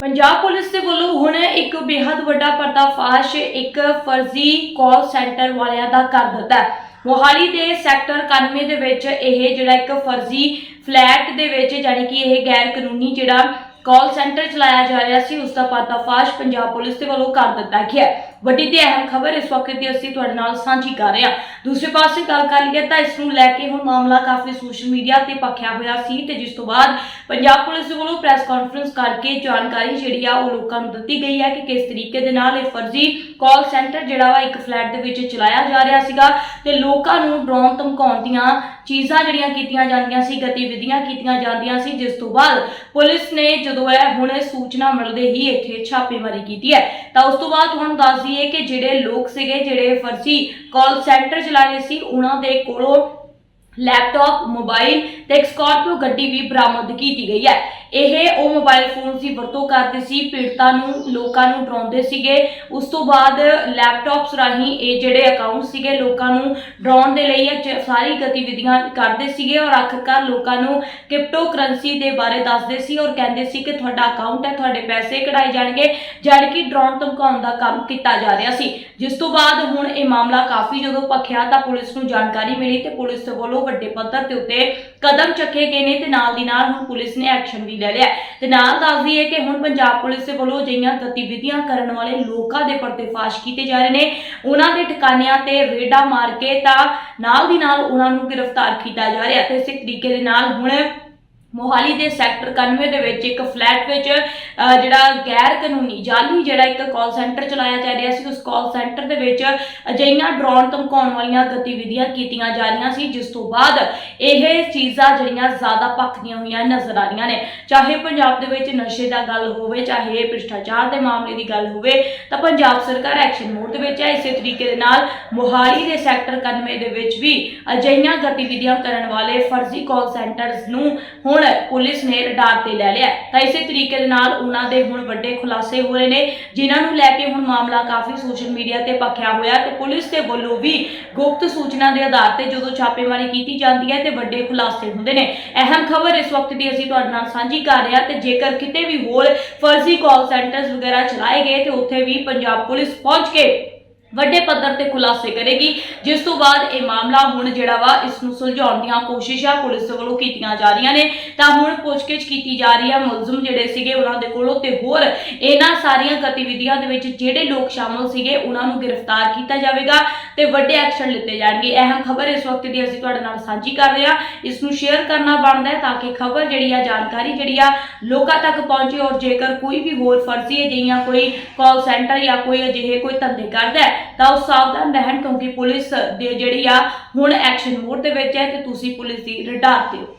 Punjab police ਦੇ ਵੱਲੋਂ ਹੁਣ ਇੱਕ ਬੇहद ਵੱਡਾ ਪਰਦਾਫਾਸ਼ ਇੱਕ ਫਰਜ਼ੀ ਕਾਲ ਸੈਂਟਰ ਵਾਲਿਆਂ ਦਾ ਕਰ ਦਿੱਤਾ ਹੈ। ਮੋਹਾਲੀ ਦੇ ਸੈਕਟਰ 91 ਦੇ ਵਿੱਚ ਇਹ ਜਿਹੜਾ ਇੱਕ ਫਰਜ਼ੀ ਫਲੈਟ ਦੇ ਵਿੱਚ, ਜਾਣੀ ਕਿ ਇਹ ਗੈਰ ਕਾਨੂੰਨੀ ਜਿਹੜਾ ਕਾਲ ਸੈਂਟਰ ਚਲਾਇਆ ਜਾ ਰਿਹਾ ਸੀ, ਉਸ ਦਾ ਪਰਦਾਫਾਸ਼ ਪੰਜਾਬ ਪੁਲਿਸ ਦੇ ਵੱਲੋਂ ਕਰ ਦਿੱਤਾ ਗਿਆ ਹੈ। ਵੱਡੀ ਤੇ ਅਹਿਮ ਖਬਰ ਇਸ ਵਕਤ ਦੀ ਅਸੀਂ ਤੁਹਾਡੇ ਨਾਲ ਸਾਂਝੀ ਕਰ ਰਹੇ ਹਾਂ ਦੂਸਰੇ ਪਾਸੇ ਗੱਲ ਕਰ ਲਈਏ ਤਾਂ ਇਸ ਨੂੰ ਲੈ ਕੇ ਹੁਣ ਮਾਮਲਾ ਕਾਫੀ ਸੋਸ਼ਲ ਮੀਡੀਆ ਤੇ ਪੱਖਿਆ ਹੋਇਆ ਸੀ ਤੇ ਜਿਸ ਤੋਂ ਬਾਅਦ ਪੰਜਾਬ ਪੁਲਿਸ ਦੇ ਵੱਲੋਂ ਪ੍ਰੈਸ ਕਾਨਫਰੰਸ ਕਰਕੇ ਜਾਣਕਾਰੀ ਜਿਹੜੀ ਆ ਉਹ ਲੋਕਾਂ ਨੂੰ ਦਿੱਤੀ ਗਈ ਹੈ ਕਿ ਕਿਸ ਤਰੀਕੇ ਦੇ ਨਾਲ ਇਹ ਫਰਜ਼ੀ ਕਾਲ ਸੈਂਟਰ ਜਿਹੜਾ ਵਾ ਇੱਕ ਫਲੈਟ ਦੇ ਵਿੱਚ ਚਲਾਇਆ ਜਾ ਰਿਹਾ ਸੀਗਾ ਤੇ ਲੋਕਾਂ ਨੂੰ ਡਰਾਉਣ ਧਮਕਾਉਣ ਦੀਆਂ ਚੀਜ਼ਾਂ ਜਿਹੜੀਆਂ ਕੀਤੀਆਂ ਜਾਂਦੀਆਂ ਸੀ, ਗਤੀਵਿਧੀਆਂ ਕੀਤੀਆਂ ਜਾਂਦੀਆਂ ਸੀ, ਜਿਸ ਤੋਂ ਬਾਅਦ ਪੁਲਿਸ ਨੇ ਜਦੋਂ ਇਹ ਹੁਣ ਇਹ ਸੂਚਨਾ ਮਿਲਦੇ ਹੀ ਇੱਥੇ ਛਾਪੇਮਾਰੀ ਕੀਤੀ ਹੈ, ਤਾਂ ਉਸ ਤੋਂ ਬਾਅਦ ਤੁਹਾਨੂੰ ਦੱਸ ਦਈਏ ਕਿ ਜਿਹੜੇ ਲੋਕ ਸੀਗੇ, ਜਿਹੜੇ ਫਰਜ਼ੀ ਕਾਲ ਸੈਂਟਰ ਚਲਾ ਰਹੇ ਸੀ, ਉਹਨਾਂ ਦੇ ਕੋਲੋਂ ਲੈਪਟਾਪ ਮੋਬਾਈਲ ਤੇ ਇੱਕ ਸਕਾਰਪੀਓ ਗੱਡੀ ਵੀ ਬਰਾਮਦ ਕੀਤੀ ਗਈ ਹੈ। ਇਹ ਉਹ ਮੋਬਾਈਲ ਫੋਨ ਦੀ ਵਰਤੋਂ ਕਰਦੇ ਸੀ, ਪੀੜਤਾਂ ਨੂੰ, ਲੋਕਾਂ ਨੂੰ ਡਰਾਉਂਦੇ ਸੀਗੇ। ਉਸ ਤੋਂ ਬਾਅਦ ਲੈਪਟਾਪਸ ਰਾਹੀਂ ਇਹ ਜਿਹੜੇ ਅਕਾਊਂਟ ਸੀਗੇ, ਲੋਕਾਂ ਨੂੰ ਡਰਾਉਣ ਦੇ ਲਈ ਇਹ ਸਾਰੀ ਗਤੀਵਿਧੀਆਂ ਕਰਦੇ ਸੀਗੇ ਔਰ ਆਖਰਕਾਰ ਲੋਕਾਂ ਨੂੰ ਕ੍ਰਿਪਟੋ ਕਰੰਸੀ ਦੇ ਬਾਰੇ ਦੱਸਦੇ ਸੀ ਔਰ ਕਹਿੰਦੇ ਸੀ ਕਿ ਤੁਹਾਡਾ ਅਕਾਊਂਟ ਹੈ, ਤੁਹਾਡੇ ਪੈਸੇ ਕਢਾਏ ਜਾਣਗੇ ਜਦ ਕਿ ਡਰਾਉਣ, ਧਮਕਾਉਣ ਦਾ ਕੰਮ ਕੀਤਾ ਜਾ ਰਿਹਾ ਸੀ। ਜਿਸ ਤੋਂ ਬਾਅਦ ਹੁਣ ਇਹ ਮਾਮਲਾ ਕਾਫੀ ਜਦੋਂ ਭਖਿਆ ਤਾਂ ਪੁਲਿਸ ਨੂੰ ਜਾਣਕਾਰੀ ਮਿਲੀ ਤੇ ਪੁਲਿਸ ਵੱਲੋਂ ਵੱਡੇ ਪੱਧਰ ਤੇ ਉੱਤੇ ਕਦਮ ਚੱਕੇ ਗਏ ਨੇ ਤੇ ਨਾਲ ਦੀ ਨਾਲ ਹੁਣ ਪੁਲਿਸ ਨੇ ਐਕਸ਼ਨ ਵੀ ਲੈ ਲਿਆ। ਤੇ ਨਾਲ ਦੱਸਦੀ ਹੈ ਕਿ ਹੁਣ ਪੰਜਾਬ ਪੁਲਿਸ ਦੇ ਵੱਲੋਂ ਅਜਿਹੀਆਂ ਗਤੀਵਿਧੀਆਂ ਕਰਨ ਵਾਲੇ ਲੋਕਾਂ ਦੇ ਪਰਦੇਫਾਸ਼ ਕੀਤੇ ਜਾ ਰਹੇ ਨੇ। ਉਹਨਾਂ ਦੇ ਠਿਕਾਣਿਆਂ ਤੇ ਰੇਡਾ ਮਾਰ ਕੇ ਤਾਂ ਨਾਲ ਦੀ ਨਾਲ ਉਹਨਾਂ ਨੂੰ ਗ੍ਰਿਫਤਾਰ ਕੀਤਾ ਜਾ ਰਿਹਾ ਤੇ ਇਸੇ ਤਰੀਕੇ ਦੇ ਨਾਲ ਹੁਣ ਮੋਹਾਲੀ ਦੇ ਸੈਕਟਰ 91 ਦੇ ਵਿੱਚ ਇੱਕ ਫਲੈਟ ਵਿੱਚ ਜਿਹੜਾ ਗੈਰ ਕਾਨੂੰਨੀ ਜਾਲੀ ਜਿਹੜਾ ਇੱਕ ਕਾਲ ਸੈਂਟਰ ਚਲਾਇਆ ਜਾ ਰਿਹਾ ਸੀ, ਉਸ ਕਾਲ ਸੈਂਟਰ ਦੇ ਵਿੱਚ ਅਜਿਹੀਆਂ ਡਰੋਨ ਧਮਕਾਉਣ ਵਾਲੀਆਂ ਗਤੀਵਿਧੀਆਂ ਕੀਤੀਆਂ ਜਾ ਰਹੀਆਂ ਸੀ, ਜਿਸ ਤੋਂ ਬਾਅਦ ਇਹ ਚੀਜ਼ਾਂ ਜਿਹੜੀਆਂ ਜ਼ਿਆਦਾ ਭਖਦੀਆਂ ਹੋਈਆਂ ਨਜ਼ਰ ਆ ਰਹੀਆਂ ਨੇ। ਚਾਹੇ ਪੰਜਾਬ ਦੇ ਵਿੱਚ ਨਸ਼ੇ ਦਾ ਗੱਲ ਹੋਵੇ, ਚਾਹੇ ਭ੍ਰਿਸ਼ਟਾਚਾਰ ਦੇ ਮਾਮਲੇ ਦੀ ਗੱਲ ਹੋਵੇ, ਤਾਂ ਪੰਜਾਬ ਸਰਕਾਰ ਐਕਸ਼ਨ ਮੋਡ ਦੇ ਵਿੱਚ ਹੈ। ਇਸੇ ਤਰੀਕੇ ਦੇ ਨਾਲ ਮੋਹਾਲੀ ਦੇ ਸੈਕਟਰ 91 ਦੇ ਵਿੱਚ ਵੀ ਅਜਿਹੀਆਂ ਗਤੀਵਿਧੀਆਂ ਕਰਨ ਵਾਲੇ ਫਰਜ਼ੀ ਕਾਲ ਸੈਂਟਰਸ ਨੂੰ ਹੁਣ ਪੁਲਿਸ ਨੇ ਰਡਾਰ ਤੇ ਲੈ ਲਿਆ ਤਾਂ ਇਸੇ ਤਰੀਕੇ ਦੇ ਨਾਲ ਉਹਨਾਂ ਦੇ ਹੁਣ ਵੱਡੇ ਖੁਲਾਸੇ ਹੋ ਰਹੇ ਨੇ, ਜਿਨ੍ਹਾਂ ਨੂੰ ਲੈ ਕੇ ਹੁਣ ਮਾਮਲਾ ਕਾਫੀ ਸੋਸ਼ਲ ਮੀਡੀਆ ਤੇ ਪੱਖਿਆ ਹੋਇਆ ਤੇ ਪੁਲਿਸ ਦੇ ਵੱਲੋਂ ਵੀ ਗੁਪਤ ਸੂਚਨਾ ਦੇ ਆਧਾਰ ਤੇ ਜਦੋਂ ਛਾਪੇਮਾਰੀ ਕੀਤੀ ਜਾਂਦੀ ਹੈ ਤੇ ਵੱਡੇ ਖੁਲਾਸੇ ਹੁੰਦੇ ਨੇ। ਅਹਿਮ ਖਬਰ ਇਸ ਵਕਤ ਦੀ ਅਸੀਂ ਤੁਹਾਡੇ ਨਾਲ ਸਾਂਝੀ ਕਰ ਰਹੇ ਹਾਂ ਤੇ ਜੇਕਰ ਕਿਤੇ ਵੀ ਹੋਰ ਫਰਜ਼ੀ ਕਾਲ ਸੈਂਟਰਸ ਵਗੈਰਾ ਚਲਾਏ ਗਏ ਤੇ ਉੱਥੇ ਵੀ ਪੰਜਾਬ ਪੁਲਿਸ ਪਹੁੰਚ ਕੇ ਵੱਡੇ ਪੱਧਰ ਤੇ ਖੁਲਾਸੇ ਕਰੇਗੀ, ਜਿਸ ਤੋਂ ਬਾਅਦ ਇਹ ਮਾਮਲਾ ਹੁਣ ਜਿਹੜਾ ਵਾ ਇਸ ਨੂੰ ਸੁਲਝਾਉਣ ਦੀਆਂ ਕੋਸ਼ਿਸ਼ਾਂ ਪੁਲਿਸ ਵੱਲੋਂ ਕੀਤੀਆਂ ਜਾ ਰਹੀਆਂ ਨੇ। ਤਾਂ ਹੁਣ ਪੁੱਛਗਿੱਛ ਕੀਤੀ ਜਾ ਰਹੀ ਹੈ ਮੁਲਜ਼ਮ ਜਿਹੜੇ ਸੀਗੇ ਉਹਨਾਂ ਦੇ ਕੋਲੋਂ ਤੇ ਹੋਰ ਇਹਨਾਂ ਸਾਰੀਆਂ ਗਤੀਵਿਧੀਆਂ ਦੇ ਵਿੱਚ ਜਿਹੜੇ ਲੋਕ ਸ਼ਾਮਲ ਸੀਗੇ, ਉਹਨਾਂ ਨੂੰ ਗ੍ਰਿਫਤਾਰ ਕੀਤਾ ਜਾਵੇਗਾ ਤੇ ਵੱਡੇ ਐਕਸ਼ਨ ਲਿੱਤੇ ਜਾਣਗੇ। ਅਹਿਮ ਖਬਰ ਇਸ ਵਕਤ ਦੀ ਅਸੀਂ ਤੁਹਾਡੇ ਨਾਲ ਸਾਂਝੀ ਕਰ ਰਹੇ ਹਾਂ। ਇਸ ਨੂੰ ਸ਼ੇਅਰ ਕਰਨਾ ਬਣਦਾ ਹੈ ਤਾਂ ਕਿ ਖਬਰ ਜਿਹੜੀ ਆ, ਜਾਣਕਾਰੀ ਜਿਹੜੀ ਆ, ਲੋਕਾਂ ਤੱਕ ਪਹੁੰਚੇ ਔਰ ਜੇਕਰ ਕੋਈ ਵੀ ਹੋਰ ਫਰਜ਼ੀ ਅਜਿਹੀਆਂ ਕੋਈ ਕਾਲ ਸੈਂਟਰ ਜਾਂ ਕੋਈ ਅਜਿਹੇ ਕੋਈ ਧੰਦੇ ਕਰਦਾ ਹੈ, ਤਾਂ ਉਹ ਸਾਵਧਾਨ ਰਹਿਣ ਕਿਉਂਕਿ ਪੁਲਿਸ ਦੇ ਜਿਹੜੀ ਆ, ਹੁਣ ਐਕਸ਼ਨ ਮੋਡ ਦੇ ਵਿੱਚ ਹੈ ਤੇ ਤੁਸੀਂ ਪੁਲਿਸ ਦੀ ਰਡਾਰ ਤੇ ਹੋ